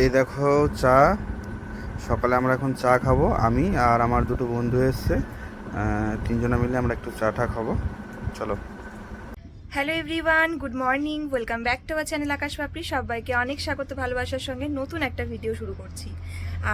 এই দেখো চা। সকালে আমরা এখন চা খাব, আমি আর আমার দুটো বন্ধু এসছে। তিনজনে মিলে আমরা একটু চা টা খাব। চলো। Hello everyone good morning welcome back to our channel Akash Papri সবাইকে অনেক স্বাগত ভালোবাসার সঙ্গে নতুন একটা ভিডিও শুরু করছি।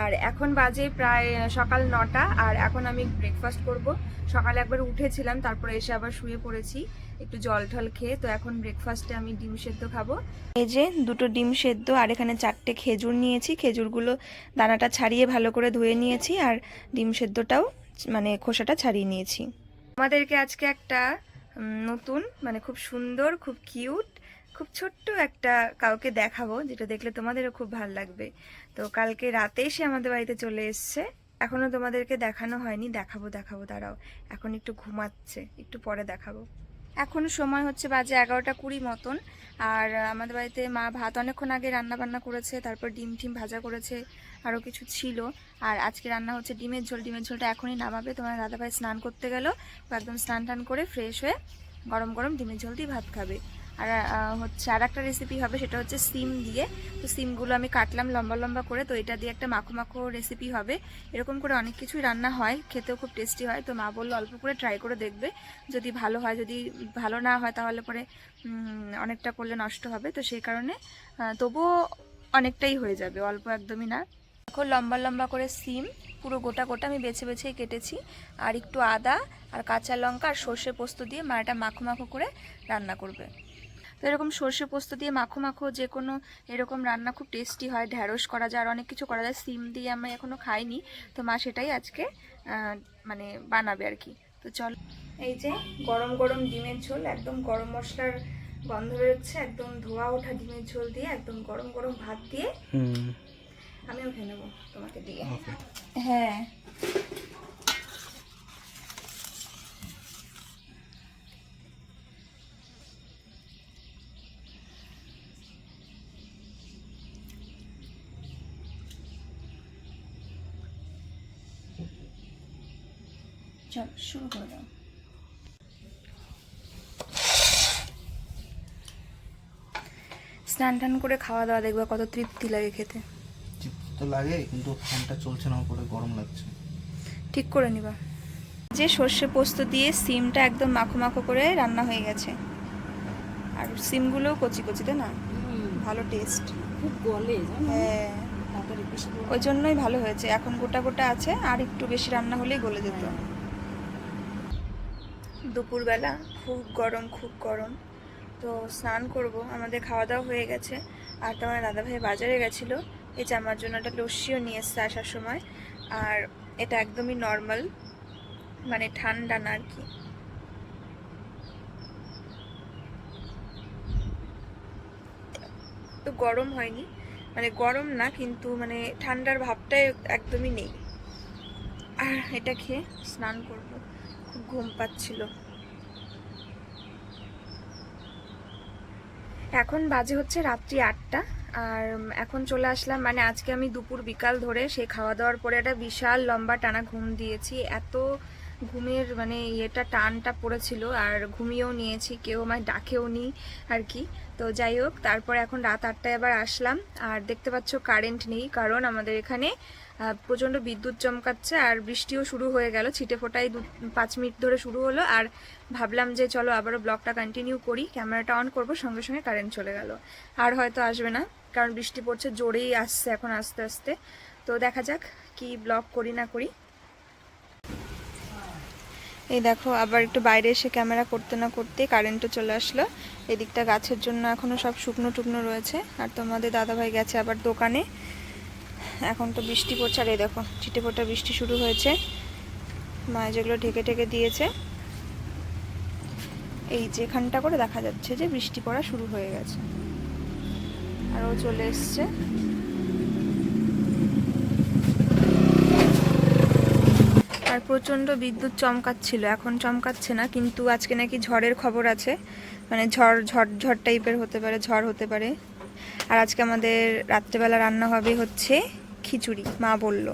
আর এখন বাজে প্রায় সকাল নটা, আর এখন আমি ব্রেকফাস্ট করব। সকালে একবার উঠেছিলাম, তারপরে এসে আবার শুয়ে পড়েছি। একটু জল টল খেয়ে তো এখন ব্রেকফাস্টে আমি ডিম সেদ্ধ খাব। এই যে দুটো ডিম সেদ্ধ আর এখানে চারটে খেজুর নিয়েছি। খেজুরগুলো দানাটা ছাড়িয়ে ভালো করে ধুয়ে নিয়েছি আর ডিম সেদ্ধটাও মানে খোসাটা ছাড়িয়ে নিয়েছি। আমাদেরকে আজকে একটা নতুন মানে খুব সুন্দর খুব কিউট খুব ছোট্ট একটা কাউকে দেখাবো যেটা দেখলে তোমাদেরও খুব ভালো লাগবে। তো কালকে রাতে সে আমাদের বাড়িতে চলে এসছে। এখনও তোমাদেরকে দেখানো হয়নি দেখাবো দেখাবো দাঁড়াও। এখন একটু ঘুমাচ্ছে একটু পরে দেখাবো। এখন সময় হচ্ছে বাজে এগারোটা কুড়ি মতন। আর আমাদের বাড়িতে মা ভাত অনেকক্ষণ আগে রান্না বান্না করেছে, তারপর ডিম টিম ভাজা করেছে, আরও কিছু ছিল। আর আজকে রান্না হচ্ছে ডিমের ঝোল, ডিমের ঝোলটা এখনই নামাবে। তোমার দাদাভাই স্নান করতে গেল, একদম স্নান টান করে ফ্রেশ হয়ে গরম গরম ডিমের ঝোল দিয়ে ভাত খাবে। আর হচ্ছে আর একটা রেসিপি হবে, সেটা হচ্ছে সিম দিয়ে। তো সিমগুলো আমি কাটলাম লম্বা লম্বা করে, তো এটা দিয়ে একটা মাখো মাখো রেসিপি হবে। এরকম করে অনেক কিছুই রান্না হয়, খেতেও খুব টেস্টি হয়। তো মা বলল অল্প করে ট্রাই করে দেখবে। যদি ভালো হয়, যদি ভালো না হয়, তাহলে পরে অনেকটা করলে নষ্ট হবে। তো সেই কারণে তবুও অনেকটাই হয়ে যাবে, অল্প একদমই না। এখন লম্বা লম্বা করে সিম, পুরো গোটা গোটা আমি বেছে বেছেই কেটেছি। আর একটু আদা, আর কাঁচা লঙ্কা, আর সর্ষে পোস্ত দিয়ে মা এটা মাখো মাখো করে রান্না করবে। তো এরকম সর্ষে পোস্ত দিয়ে মাখো মাখো যে কোনো এরকম রান্না খুব টেস্টি হয় ঢ্যাঁড়স করা যায় আর অনেক কিছু করা যায়। সিম দিয়ে আমি এখনও খাইনি তো মা সেটাই আজকে মানে বানাবে আর কি। তো চল এই যে গরম গরম ডিমের ঝোল একদম গরম মশলার গন্ধ বেরোচ্ছে একদম ধোয়া ওঠা ডিমের ঝোল দিয়ে একদম গরম গরম ভাত দিয়ে আমি খেয়ে নেব তোমাকে দিয়ে। হ্যাঁ। চল শুরু করে। দাও স্নান টান করে খাওয়া দাওয়া দেখবা কত তৃপ্তি লাগে খেতে। তৃপ্তি তো লাগে কিন্তু ফ্যানটা চলছে না উপরে গরম লাগছে। ঠিক করে নিবা। যে সর্ষে পোস্ত দিয়ে সিমটা একদম মাখো মাখো করে রান্না হয়ে গেছে। আর সিমগুলোও কচি কচি তাই না? ভালো টেস্ট খুব গলে হ্যাঁ। ওই জন্যই ভালো হয়েছে। এখন গোটা গোটা আছে আর একটু বেশি রান্না হলেই গলে যেত। দুপুরবেলা খুব গরম খুব গরম। তো স্নান করব, আমাদের খাওয়া দাওয়া হয়ে গেছে। আর তো তোমার দাদাভাই বাজারে গেছিল। এই যে আমার জন্য একটা লস্যিও নিয়ে এসছে আসার সময়। আর এটা একদমই নর্মাল মানে ঠান্ডা না আর কি। তো গরম হয়নি। মানে গরম না, কিন্তু মানে ঠান্ডার ভাবটাই একদমই নেই। আর এটা খেয়ে স্নান করব। ঘুম পাচ্ছিল। এখন বাজে হচ্ছে রাত্রি আটটা, আর এখন চলে আসলাম মানে আজকে আমি দুপুর বিকাল ধরে সেই খাওয়া দাওয়ার পরে একটা বিশাল লম্বা টানা ঘুম দিয়েছি। এত ঘুমের মানে ইয়েটা, টানটা পড়েছিল, আর ঘুমিয়েও নিয়েছি, কেউ আমায় ডাকেও নি আর কি। তো যাই হোক, তারপর এখন রাত আটটায় আবার আসলাম, আর দেখতে পাচ্ছ কারেন্ট নেই, কারণ আমাদের এখানে প্রচণ্ড বিদ্যুৎ চমকাচ্ছে আর বৃষ্টিও শুরু হয়ে গেল। ছিটে ফোটাই দু পাঁচ মিনিট ধরে শুরু হলো আর ভাবলাম যে চলো আবারও ব্লগটা কন্টিনিউ করি। ক্যামেরাটা অন করব, সঙ্গে সঙ্গে কারেন্ট চলে গেল। আর হয়তো আসবে না, কারণ বৃষ্টি পড়ছে, জোরেই আসছে এখন আস্তে আস্তে। তো দেখা যাক কি ব্লগ করি না করি। এই দেখো, আবার একটু বাইরে এসে ক্যামেরা করতে না করতে কারেন্টও চলে আসলো। এদিকটা গাছের জন্য এখনও সব শুকনো টুকনো রয়েছে। আর তোমাদের দাদাভাই গেছে আবার দোকানে। এখন তো বৃষ্টি পড়ছে, আর এই দেখো, ছিটে ফোটা বৃষ্টি শুরু হয়েছে। মা যেগুলো ঢেকে ঢেকে দিয়েছে। এই যেখানটা করে দেখা যাচ্ছে যে বৃষ্টি পড়া শুরু হয়ে গেছে। আর ও চলে এসছে। আর প্রচণ্ড বিদ্যুৎ চমকাচ্ছিল। এখন চমকাচ্ছে না, কিন্তু আজকে নাকি ঝড়ের খবর আছে। মানে ঝড় ঝড় ঝড় টাইপের হতে পারে, ঝড় হতে পারে। আর আজকে আমাদের রাত্রেবেলা রান্না হবে হচ্ছে খিচুড়ি মা বলল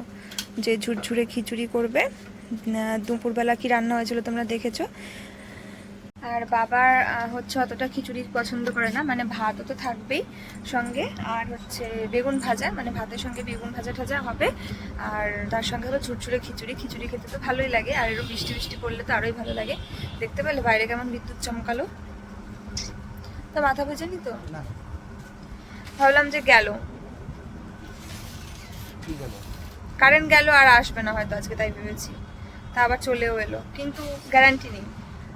যে ঝুরঝুরে খিচুড়ি করবে। দুপুরবেলা কি রান্না হয়েছিল তোমরা দেখেছ? আর বাবার হচ্ছে অতটা খিচুড়ি পছন্দ করে না মানে ভাতও তো থাকবেই সঙ্গে। আর হচ্ছে বেগুন ভাজা মানে ভাতের সঙ্গে বেগুন ভাজা ঠাজা হবে। আর তার সঙ্গে হবে ঝুরঝুরে খিচুড়ি খিচুড়ি খেতে তো ভালোই লাগে। আর এরকম বৃষ্টি বৃষ্টি পড়লে তো আরোই ভালো লাগে। দেখতে পেলে বাইরে কেমন বিদ্যুৎ চমকালো? তো মাথা বোঝেনি তো? ভাবলাম যে গেল। কারেন্ট গেল আর আসবে না হয়তো আজকে তাই ভেবেছি। তা আবার চলেও এলো কিন্তু গ্যারান্টি নেই।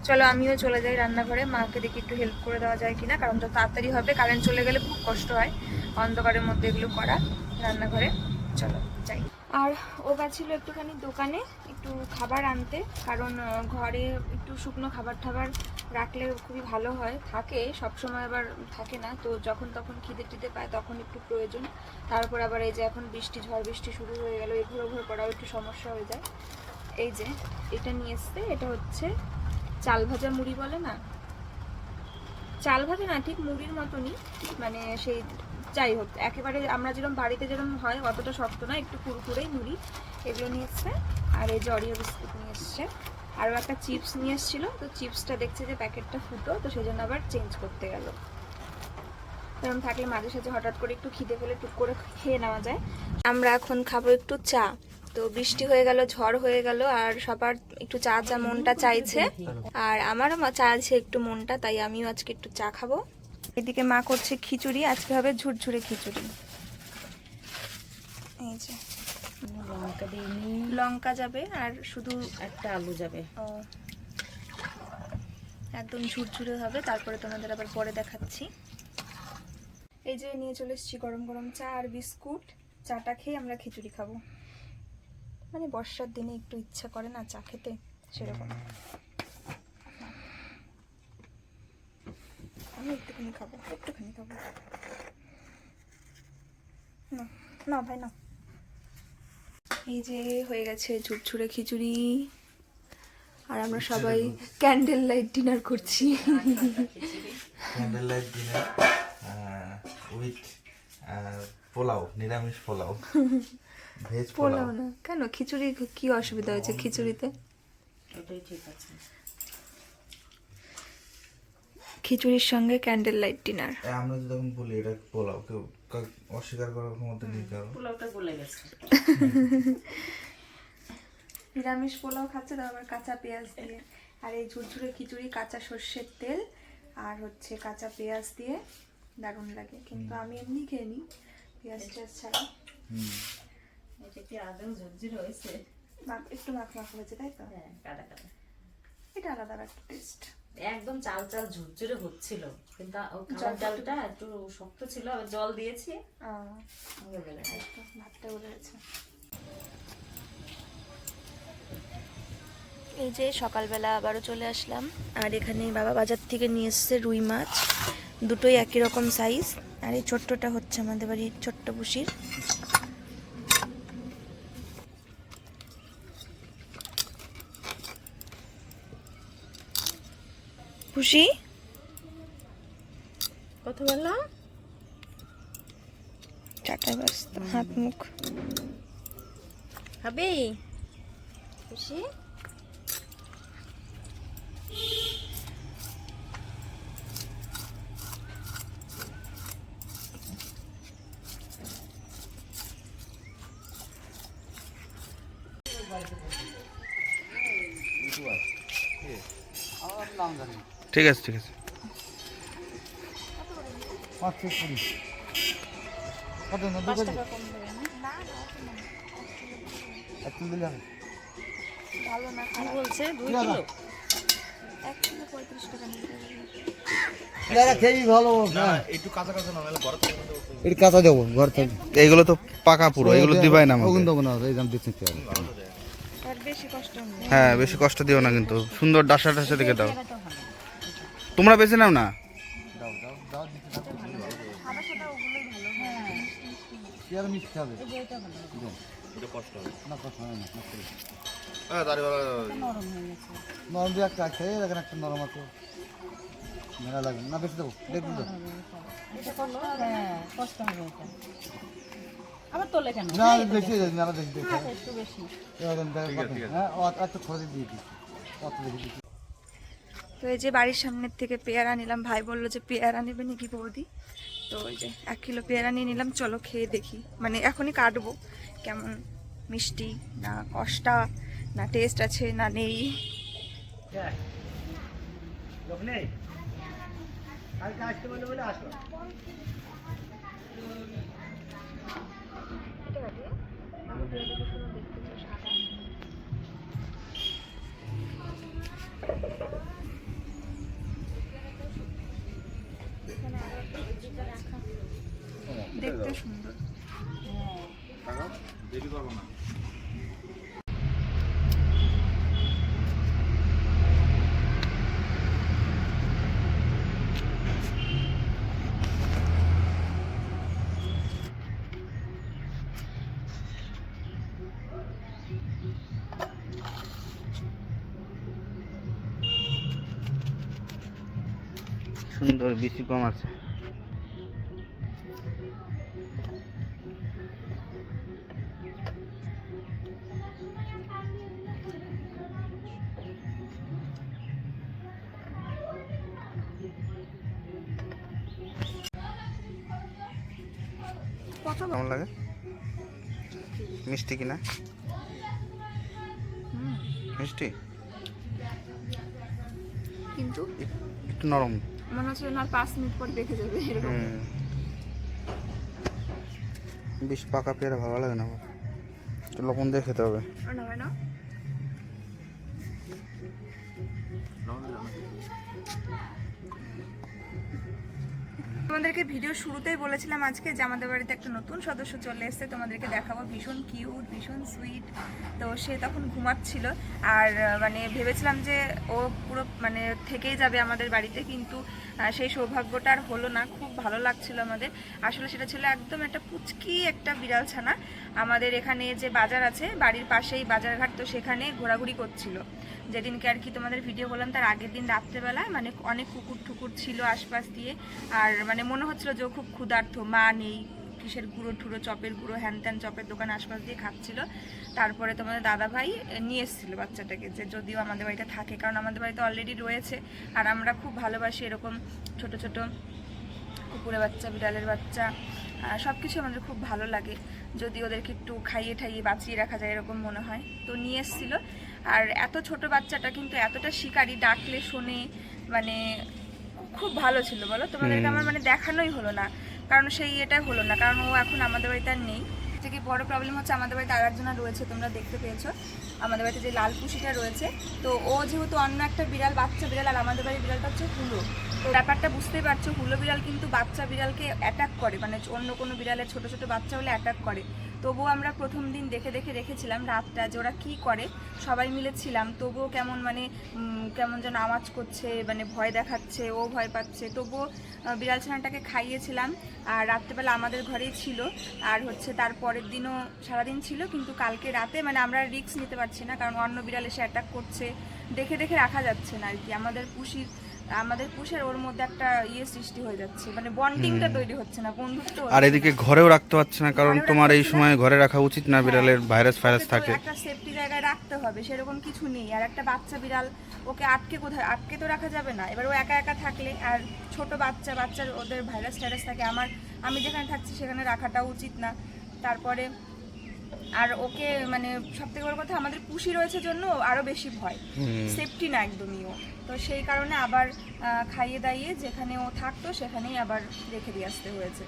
চলো আমিও চলে যাই রান্নাঘরে মাকে দেখি একটু হেল্প করে দেওয়া যায় কিনা কারণ তো তাড়াতাড়ি হবে কারেন্ট চলে গেলে খুব কষ্ট হয় অন্ধকারের মধ্যে এগুলো করা রান্নাঘরে। চলো যাই। আর ও গেছিল একটুখানি দোকানে একটু খাবার আনতে কারণ ঘরে একটু শুকনো খাবার টাবার রাখলে খুবই ভালো হয়। থাকে সব সময় আবার থাকে না। তো যখন তখন খিদে টিদে পায় তখন একটু প্রয়োজন। তারপর আবার এই যে এখন বৃষ্টি, ঝড় বৃষ্টি শুরু হয়ে গেল এগুলো ঘুরে করাও একটু সমস্যা হয়ে যায়। এই যে, এটা নিয়ে এসছে, এটা হচ্ছে চাল ভাজা মুড়ি বলে না? চাল ভাজা না, ঠিক মুড়ির মতনই মানে সেই যাই হোক, একেবারে আমরা যেরকম বাড়িতে যেরকম হয়, অতটা শক্ত না, একটু কুরকুরেই মুড়ি। এগুলো নিয়ে এসছে, আর এই যে বিস্কুট নিয়ে এসছে। আরও একটা চিপস নিয়ে এসেছিল। তো চিপসটা দেখছে যে প্যাকেটটা ফুটো, তো সেই জন্য আবার চেঞ্জ করতে গেল। এরকম থাকলে মাঝে সাঝে হঠাৎ করে একটু খিদে পেলে টুক করে খেয়ে নেওয়া যায়। আমরা এখন খাব একটু চা। তো বৃষ্টি হয়ে গেল, ঝড় হয়ে গেল, আর সবার একটু চা চা মনটা চাইছে। আর আমারও মা- চাইছে একটু মনটা, তাই আমিও আজকে একটু চা খাব। এদিকে মা করছে খিচুড়ি, আজকে হবে ঝুরঝুরে খিচুড়ি। এই যে। লঙ্কা দিইনি লঙ্কা যাবে আর শুধু একটা আলু যাবে। একদম ঝুরঝুরে হবে তারপরে তোমাদের আবার পরে দেখাচ্ছি। এই যে নিয়ে চলে এসেছি গরম গরম চা আর বিস্কুট। চাটা খেয়ে আমরা খিচুড়ি খাব। মানে বর্ষার দিনে একটু ইচ্ছা করে না চা খেতে সেরকম। আমি একটুখানি খাব একটুখানি খাব। না না ভাই না। এই যে হয়ে গেছে ঝুরঝুরে খিচুড়ি। আর আমরা সবাই ক্যান্ডেল লাইট ডিনার করছি। Candle light dinner with pulao নিরামিষ পোলাও ভেজ পোলাও। না। কেন? খিচুড়ি কি অসুবিধা হয়েছে খিচুড়িতে? ওটাই ঠিক আছে। খিচুড়ির সঙ্গে ক্যান্ডেল লাইট ডিনার আমরা যদি তখন বলি এটা পোলাও কেউ অস্বীকার করার ক্ষমতা নেই কারও পোলাওটা গলে গেছে। নিরামিষ পোলাও খাচ্ছে তাও আবার কাঁচা পেঁয়াজ দিয়ে। আর এই ঝুরঝুরে খিচুড়ি কাঁচা সর্ষের তেল আর হচ্ছে কাঁচা পেঁয়াজ দিয়ে দারুণ লাগে। কিন্তু আমি এমনি খেয়ে নিই পেঁয়াজ টেয়াজ ছাড়া। এটা কি আদৌ ঝুরঝুর হয়েছে? মাখ- একটু মাখ মাখ হয়েছে তাই তো? হ্যাঁ কাটা এটা আলাদা একটা টেস্ট একদম চাল চাল ঝুরঝুরে হচ্ছিল। কিন্তু খাবার চালটা একটু শক্ত ছিল আবার জল দিয়েছি। ভাতটা উঠে গেছে। এই যে সকালবেলা আবারও চলে আসলাম আর এখানে বাবা বাজার থেকে নিয়ে এসছে রুই মাছ। দুটোই একই রকম সাইজ আর এই ছোট্টটা হচ্ছে আমাদের বাড়ির ছোট্ট পুষির। খুশি? কত বললাম চারটা ব্যস্ত হাত মুখ। হবে খুশি ঠিক আছে ঠিক আছে ভালো না কি বলছে দুই কিলো এক কিলো পঁয়ত্রিশ টাকা নিতে হবে। এটা কাঁচা আছে ঠিক আছে। এইগুলো তো পাকা পুরো এগুলো দিবাই না আমাকে। ওগুন দেবো না এই দাম দিচ্ছি আর বেশি কষ্ট হবে না। হ্যাঁ বেশি কষ্ট দিও না কিন্তু সুন্দর ডাসা ডাসা দেখে দাও। তোমরা বেছে নাও না না হয় না নরম দিয়ে একটা আছে দেখেন একটা নরম আছে মেলা লাগবে না বেশি দেবো দেখুন তো হ্যাঁ কষ্ট না বেশি হয়ে দেখি দেখি একটু বেশি। হ্যাঁ এত খরচ দিয়ে দিই অত দিচ্ছি তো এই যে বাড়ির সামনের থেকে পেয়ারা নিলাম, ভাই বলল যে পেয়ারা নেবে নাকি বৌদি? তো ওই যে এক কিলো পেয়ারা নিয়ে নিলাম, চলো খেয়ে দেখি। মানে এখনই কাটবো, কেমন মিষ্টি না কষ্টা, না টেস্ট আছে না নেই। দেখতে সুন্দর। সুন্দর বেশি কম আছে। কেমন লাগে? মিষ্টি কিনা? হুম, মিষ্টি? কিন্তু? একটু নরম। মনে হচ্ছে না পাঁচ মিনিট পর দেখে যাবে এরকম। বেশ পাকা পেয়ারা ভালো লাগে না একটু লবণ দিয়ে খেতে হবে। না তোমাদেরকে ভিডিও শুরুতেই বলেছিলাম আজকে যে আমাদের বাড়িতে একটা নতুন সদস্য চলে এসছে। তোমাদেরকে দেখাবো ভীষণ কিউট ভীষণ সুইট তো সে তখন ঘুমাচ্ছিল। আর মানে ভেবেছিলাম যে ও পুরো মানে থেকেই যাবে আমাদের বাড়িতে, কিন্তু সেই সৌভাগ্যটা আর হলো না। খুব ভালো লাগছিল আমাদের। আসলে সেটা ছিল একদম একটা পুচকি একটা বিড়াল ছানা আমাদের এখানে যে বাজার আছে, বাড়ির পাশেই বাজারঘাট তো সেখানে ঘোরাঘুরি করছিল। যেদিনকে আর কি তোমাদের ভিডিও বললাম, তার আগের দিন রাত্রেবেলায় মানে অনেক কুকুর টুকুর ছিল আশপাশ দিয়ে। আর মানে মনে হচ্ছিল যে খুব ক্ষুধার্ত, মা নেই, কিসের গুঁড়ো ঠুড়ো, চপের গুঁড়ো হ্যান ত্যান চপের দোকান আশপাশ দিয়ে খাচ্ছিল। তারপরে তোমাদের দাদা ভাই নিয়ে এসেছিল বাচ্চাটাকে, যে যদিও আমাদের বাড়িতে থাকে, কারণ আমাদের বাড়িতে অলরেডি রয়েছে। আর আমরা খুব ভালোবাসি এরকম ছোট ছোট কুকুরের বাচ্চা, বিড়ালের বাচ্চা সব কিছু আমাদের খুব ভালো লাগে। যদি ওদেরকে একটু খাইয়ে ঠাইয়ে বাঁচিয়ে রাখা যায় এরকম মনে হয়। তো নিয়ে এসেছিল। আর এত ছোট বাচ্চাটা কিন্তু এতটা শিকারি ডাকলে শোনে মানে খুব ভালো ছিল বলো? তোমাদেরকে আমার মানে দেখানোই হলো না। কারণ সেই এটা হলো না। কারণ ও এখন আমাদের বাড়িতে আর নেই। থেকে বড় প্রবলেম হচ্ছে আমাদের বাড়িতে আর একজনা রয়েছে তোমরা দেখতে পেয়েছ। আমাদের বাড়িতে যে লাল পুষিটা রয়েছে। তো ও যেহেতু অন্য একটা বিড়াল বাচ্চা বিড়াল আর আমাদের বাড়ির বিড়ালটা হচ্ছে হুলো ব্যাপারটা বুঝতেই পারছ, হুলো বিড়াল কিন্তু বাচ্চা বিড়ালকে অ্যাটাক করে মানে অন্য কোনো বিড়ালের ছোট ছোট বাচ্চা হলে অ্যাটাক করে। তবুও আমরা প্রথম দিন দেখে দেখে রেখেছিলাম রাতটা যে ওরা কী করে, সবাই মিলে ছিলাম। তবুও কেমন মানে কেমন যেন আওয়াজ করছে মানে ভয় দেখাচ্ছে, ও ভয় পাচ্ছে। তবুও বিড়াল ছানাটাকে খাইয়েছিলাম। আর রাত্রেবেলা আমাদের ঘরেই ছিল। আর হচ্ছে তার পরের দিনও সারাদিন ছিল, কিন্তু কালকে রাতে মানে আমরা রিস্ক নিতে পারছি না, কারণ অন্য বিড়াল এসে অ্যাটাক করছে। দেখে দেখে রাখা যাচ্ছে না আর কি। আমাদের পুষির আমাদের পুষের ওর মধ্যে একটা ইয়ে সৃষ্টি হয়ে যাচ্ছে মানে বন্ডিংটা তৈরি হচ্ছে না বন্ধুত্ব আর এদিকে ঘরেও রাখতে পারছে না কারণ তোমার এই সময় ঘরে রাখা উচিত না বিড়ালের ভাইরাস ফাইরাস থাকে। একটা সেফটি জায়গায় রাখতে হবে সেরকম কিছু নেই। আর একটা বাচ্চা বিড়াল ওকে আটকে কোথায় আটকে তো রাখা যাবে না। এবার ও একা একা থাকলে আর ছোট বাচ্চা বাচ্চার ওদের ভাইরাস টাইরাস থাকে আমার আমি যেখানে থাকছি সেখানে রাখাটা উচিত না। তারপরে আর ওকে মানে সব থেকে বড় কথা আমাদের পুষি রয়েছে জন্য আরও বেশি ভয়। সেফটি না একদমই ও। তো সেই কারণে আবার খাইয়ে দাইয়ে যেখানে ও থাকতো সেখানেই আবার রেখে দিয়ে আসতে হয়েছে।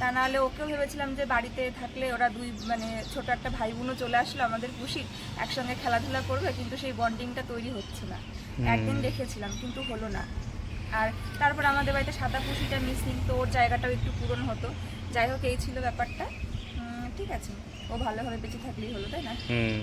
তা নাহলে ওকেও ভেবেছিলাম যে বাড়িতে থাকলে ওরা দুই মানে ছোট একটা ভাই বোনও চলে আসলো আমাদের খুশি একসঙ্গে খেলাধুলা করবে কিন্তু সেই বন্ডিংটা তৈরি হচ্ছে না। একদিন দেখেছিলাম কিন্তু হলো না। আর তারপর আমাদের বাড়িতে সাদা পুষিটা মিসিং তো ওর জায়গাটাও একটু পূরণ হতো। যাই হোক এই ছিল ব্যাপারটা। ঠিক আছে। ও ভালোভাবে বেঁচে থাকলেই হলো তাই না? হুম।